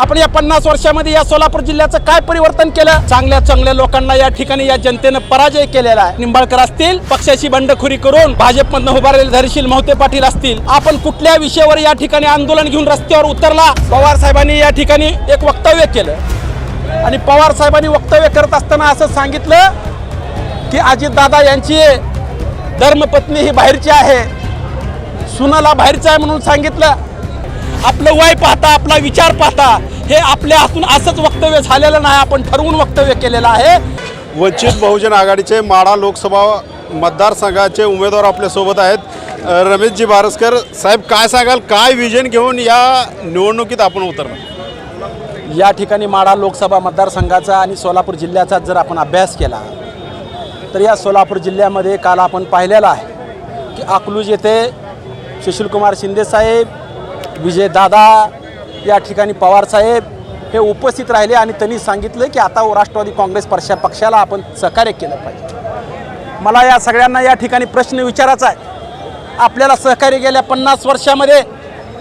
आपण या पन्नास वर्षामध्ये या सोलापूर जिल्ह्याचं काय परिवर्तन केलं? चांगल्या चांगल्या लोकांना या ठिकाणी या जनतेनं पराजय केलेला आहे. निंबाळकर असतील पक्षाची बंडखोरी करून भाजपमधनं उभारलेले धरशील मोहते पाटील असतील. आपण कुठल्या विषयावर या ठिकाणी आंदोलन घेऊन रस्त्यावर उतरला? पवार साहेबांनी या ठिकाणी एक वक्तव्य केलं. आणि पवार साहेबांनी वक्तव्य करत असताना असं सांगितलं की अजितदादा यांची धर्मपत्नी ही बाहेरची आहे. सुनाला बाहेरचं आहे म्हणून सांगितलं. आपलं वय पाहता आपला विचार पाहता हे आपल्या हातून असंच वक्तव्य झालेलं नाही आपण ठरवून वक्तव्य केलेलं आहे. वंचित बहुजन आघाडीचे माढा लोकसभा मतदारसंघाचे उमेदवार आपल्यासोबत आहेत. रमेशजी बारसकर साहेब काय सांगाल? काय विजन घेऊन या निवडणुकीत आपण उतरणार? या ठिकाणी माढा लोकसभा मतदारसंघाचा आणि सोलापूर जिल्ह्याचा जर आपण अभ्यास केला तर या सोलापूर जिल्ह्यामध्ये काल आपण पाहिलेलं आहे की अकलूज येथे सुशीलकुमार शिंदेसाहेब विजयदादा या ठिकाणी पवारसाहेब हे उपस्थित राहिले आणि त्यांनी सांगितलं की आता राष्ट्रवादी काँग्रेस पक्षा पक्षाला आपण सहकार्य केलं पाहिजे. मला या सगळ्यांना या ठिकाणी प्रश्न विचारायचा आहे. आपल्याला सहकार्य गेल्या पन्नास वर्षामध्ये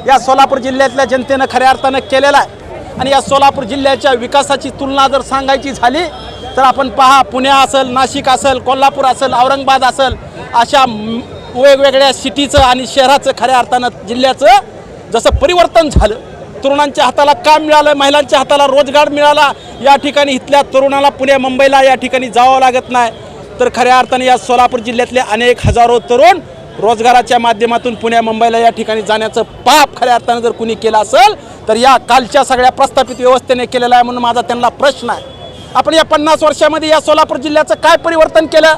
या सोलापूर जिल्ह्यातल्या जनतेनं खऱ्या अर्थानं केलेला आहे. आणि या सोलापूर जिल्ह्याच्या विकासाची तुलना जर सांगायची झाली तर आपण पहा पुणे असेल नाशिक असेल कोल्हापूर असेल औरंगाबाद असेल अशा वेगवेगळ्या सिटीचं आणि शहराचं खऱ्या अर्थानं जिल्ह्याचं जसं परिवर्तन झालं तरुणांच्या हाताला काम मिळालं महिलांच्या हाताला रोजगार मिळाला या ठिकाणी इथल्या तरुणाला पुणे मुंबईला या ठिकाणी जावं लागत नाही. तर खऱ्या अर्थाने या सोलापूर जिल्ह्यातले अनेक हजारो तरुण रोजगाराच्या माध्यमातून पुण्या मुंबईला या ठिकाणी जाण्याचं पाप खऱ्या अर्थानं जर कुणी केलं असेल तर या कालच्या सगळ्या प्रस्थापित व्यवस्थेने केलेला आहे म्हणून माझा त्यांना प्रश्न आहे. आपण या पन्नास वर्षामध्ये या सोलापूर जिल्ह्याचं काय परिवर्तन केलं?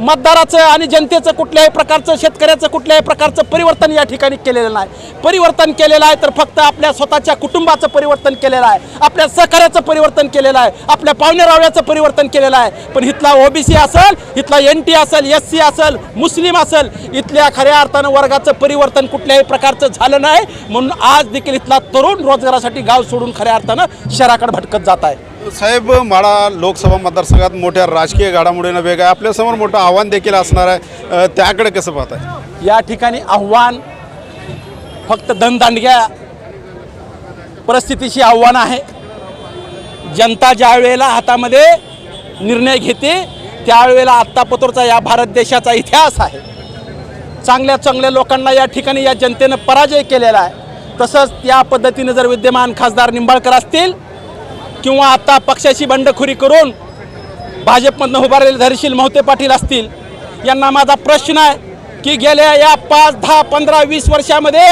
मतदाराचं आणि जनतेचं कुठल्याही प्रकारचं शेतकऱ्याचं कुठल्याही प्रकारचं परिवर्तन या ठिकाणी केलेलं नाही. परिवर्तन केलेलं आहे तर फक्त आपल्या स्वतःच्या कुटुंबाचं परिवर्तन केलेलं आहे. आपल्या सहकार्याचं परिवर्तन केलेलं आहे. आपल्या पाहुणेराव्याचं परिवर्तन केलेलं आहे. पण इथला ओबीसी असेल इथला एन टी असेल एस सी असेल मुस्लिम असेल इथल्या खऱ्या अर्थानं वर्गाचं परिवर्तन कुठल्याही प्रकारचं झालं नाही. म्हणून आज देखील इथला तरुण रोजगारासाठी गाव सोडून खऱ्या अर्थानं शहराकडे भटकत जात आहे. साहेब माळा लोकसभा मतदारसंघात मोठ्या राजकीय घडामोडीनं वेग आहे. आपल्यासमोर मोठं आव्हान देखील असणार आहे. त्याकडे कसं पाहताय? या ठिकाणी आव्हान फक्त धनदांडग्या परिस्थितीशी आव्हान आहे. जनता ज्या वेळेला हातामध्ये निर्णय घेते त्यावेळेला आत्तापतोरचा या भारत देशाचा इतिहास आहे. चांगल्या चांगल्या लोकांना या ठिकाणी या जनतेनं पराजय केलेला आहे. तसंच त्या पद्धतीनं जर विद्यमान खासदार निंबाळकर असतील किंवा आता पक्षाची बंडखोरी करून भाजपमधनं उभारलेले धरशील मोहते पाटील असतील यांना माझा प्रश्न आहे की गेल्या या पाच दहा पंधरा वीस वर्षामध्ये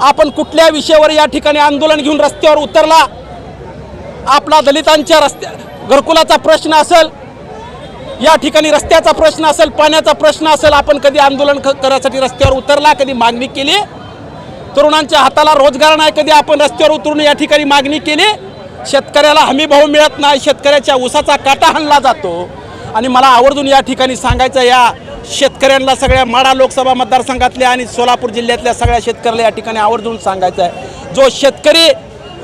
आपण कुठल्या विषयावर या ठिकाणी आंदोलन घेऊन रस्त्यावर उतरला? आपला दलितांच्या रस्त्या घरकुलाचा प्रश्न असेल या ठिकाणी रस्त्याचा प्रश्न असेल पाण्याचा प्रश्न असेल आपण कधी आंदोलन क- करायसाठी रस्त्यावर उतरला कधी मागणी केली? तरुणांच्या हाताला रोजगार नाही कधी आपण रस्त्यावर उतरून या ठिकाणी मागणी केली? शेतकऱ्याला हमी भाव मिळत नाही शेतकऱ्याच्या ऊसाचा काटा हाणला जातो. आणि मला आवर्जून या ठिकाणी सांगायचं या शेतकऱ्यांना सगळ्या माढा लोकसभा मतदारसंघातल्या आणि सोलापूर जिल्ह्यातल्या सगळ्या शेतकऱ्याला या ठिकाणी आवर्जून सांगायचं आहे. जो शेतकरी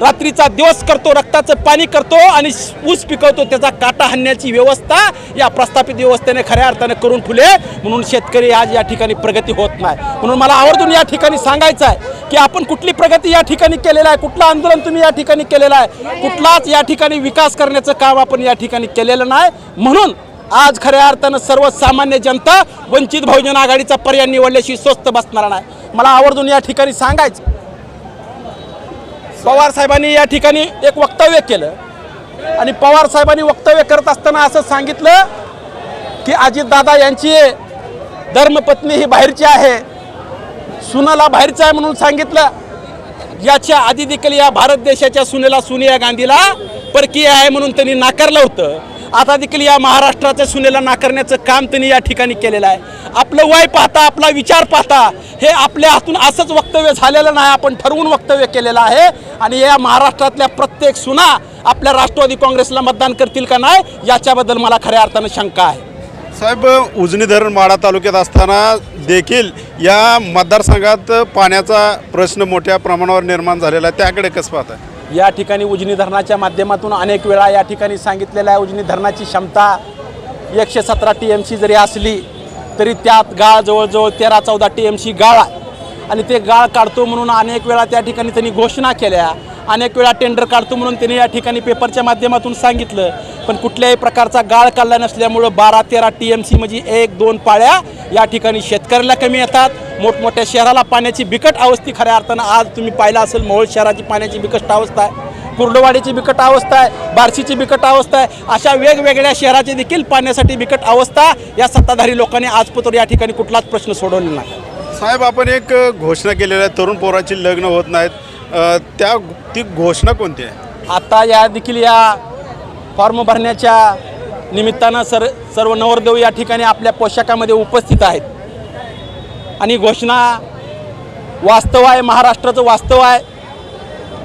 रात्रीचा दिवस करतो रक्ताचं पाणी करतो आणि ऊस पिकवतो त्याचा काटा हाणण्याची व्यवस्था या प्रस्थापित व्यवस्थेने खऱ्या अर्थाने करून ठेवले. म्हणून शेतकरी आज या ठिकाणी प्रगती होत नाही. म्हणून मला आवर्जून या ठिकाणी सांगायचं आहे की आपण कुठली प्रगती या ठिकाणी केलेलं आहे कुठलं आंदोलन तुम्ही या ठिकाणी केलेलं आहे कुठलाच या ठिकाणी विकास करण्याचं काम आपण या ठिकाणी केलेलं नाही. म्हणून आज खऱ्या अर्थानं सर्वसामान्य जनता वंचित बहुजन आघाडीचा पर्याय निवडल्याशी स्वस्त बसणार नाही. मला आवर्जून या ठिकाणी सांगायचं पवार साहेबांनी या ठिकाणी एक वक्तव्य केलं. आणि पवार साहेबांनी वक्तव्य करत असताना असं सांगितलं की अजितदादा यांची धर्मपत्नी ही बाहेरची आहे. सुनाला बाहेरचं आहे म्हणून सांगितलं. याच्या आधी देखील या भारत देशाच्या सुनेला सोनिया गांधीला परकीय आहे म्हणून त्यांनी नाकारलं होतं. आता देखील या महाराष्ट्राच्या सुनेला नाकारण्याचं काम त्यांनी या ठिकाणी केलेलं आहे. आपलं वय पाहता आपला विचार पाहता हे आपल्या हातून असंच वक्तव्य झालेलं नाही आपण ठरवून वक्तव्य केलेलं आहे. आणि या महाराष्ट्रातल्या प्रत्येक सुना आपल्या राष्ट्रवादी काँग्रेसला मतदान करतील का नाही याच्याबद्दल मला खऱ्या अर्थानं शंका आहे. साहेब उजनी धरण माढा तालुक्यात असताना देखील या मतदारसंघात पाण्याचा प्रश्न मोठ्या प्रमाणावर निर्माण झालेला आहे. त्याकडे कसं पाहताय? या ठिकाणी उजनी धरणाच्या माध्यमातून अनेक वेळा या ठिकाणी सांगितलेलं आहे उजनी धरणाची क्षमता एकशे सतरा टी एम सी जरी असली तरी त्यात गाळ जवळजवळ तेरा चौदा टी एम सी गाळ आहे. आणि ते गाळ काढतो म्हणून अनेक वेळा त्या ठिकाणी त्यांनी घोषणा केल्या. अनेक वेळा टेंडर काढतो म्हणून त्यांनी या ठिकाणी पेपरच्या माध्यमातून सांगितलं. पण कुठल्याही प्रकारचा गाळ काढला नसल्यामुळं बारा तेरा टी एम सी म्हणजे एक दोन पाळ्या या ठिकाणी शेतकऱ्याला कमी येतात. मोठमोठ्या शहराला पाण्याची बिकट अवस्थी खऱ्या अर्थानं आज तुम्ही पाहिलं असेल मोहोळ शहराची पाण्याची बिकट अवस्था आहे. कुर्डवाडीची बिकट अवस्था आहे. बार्शीची बिकट अवस्था आहे. अशा वेगवेगळ्या शहराची देखील पाण्यासाठी बिकट अवस्था या सत्ताधारी लोकांनी आजपत्र या ठिकाणी कुठलाच प्रश्न सोडवलेला नाही. साहेब आपण एक घोषणा केलेली आहे तरुण पोराची लग्न होत नाहीत. त्या ती घोषणा कोणती आहे? आता या देखील या फॉर्म भरण्याच्या निमित्तानं सर सर्व नवरदेव या ठिकाणी आपल्या पोशाखामध्ये उपस्थित आहेत. आणि घोषणा वास्तव आहे महाराष्ट्राचं वास्तव आहे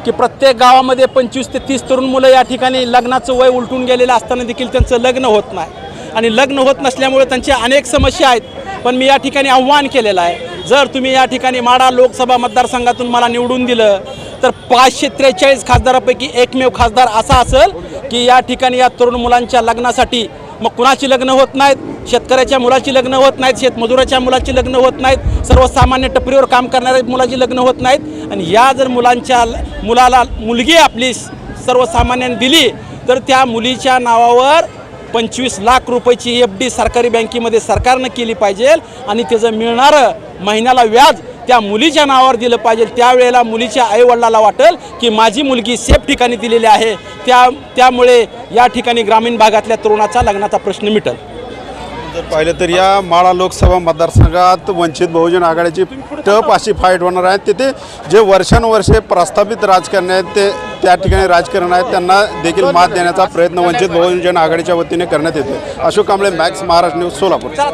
की प्रत्येक गावामध्ये पंचवीस ते तीस तरुण मुलं या ठिकाणी लग्नाचं वय उलटून गेलेलं असताना देखील त्यांचं लग्न होत नाही. आणि लग्न होत नसल्यामुळे त्यांच्या अनेक समस्या आहेत पण मी या ठिकाणी आव्हान केलेलं आहे जर तुम्ही या ठिकाणी माडा लोकसभा मतदारसंघातून मला निवडून दिलं तर पाचशे त्रेचाळीस खासदारापैकी एकमेव खासदार असा असेल की या ठिकाणी या तरुण मुलांच्या लग्नासाठी मग कुणाची लग्न होत नाहीत? शेतकऱ्याच्या मुलाची लग्न होत नाहीत शेतमजुराच्या मुलाची लग्न होत नाहीत सर्वसामान्य टपरीवर काम करणाऱ्या मुलाची लग्न होत नाहीत. आणि या जर मुलांच्या मुलाला मुलगी आपली सर्वसामान्यांनी दिली तर त्या मुलीच्या नावावर पंचवीस लाख रुपयाची एफ डी सरकारी बँकेमध्ये सरकारनं केली पाहिजे आणि त्याचं मिळणारं महिन्याला व्याज त्या मुलीच्या नावावर दिलं पाहिजे त्यावेळेला मुलीच्या आईवडिलाला वाटेल की माझी मुलगी सेफ ठिकाणी दिलेली आहे. त्या त्यामुळे या ठिकाणी ग्रामीण भागातल्या तरुणाचा लग्नाचा प्रश्न मिटल. जर पाहिलं तर या माळा लोकसभा मतदारसंघात वंचित बहुजन आघाडीची टप अशी फाईट होणार आहे. तिथे जे वर्षानुवर्षे प्रस्थापित राजकारण आहेत ते त्या ठिकाणी राजकारण आहेत त्यांना देखील मात देण्याचा प्रयत्न वंचित बहुजन आघाडीच्या वतीने करण्यात येतो अशोक कांबळे मॅक्स महाराष्ट्र न्यूज सोलापूर.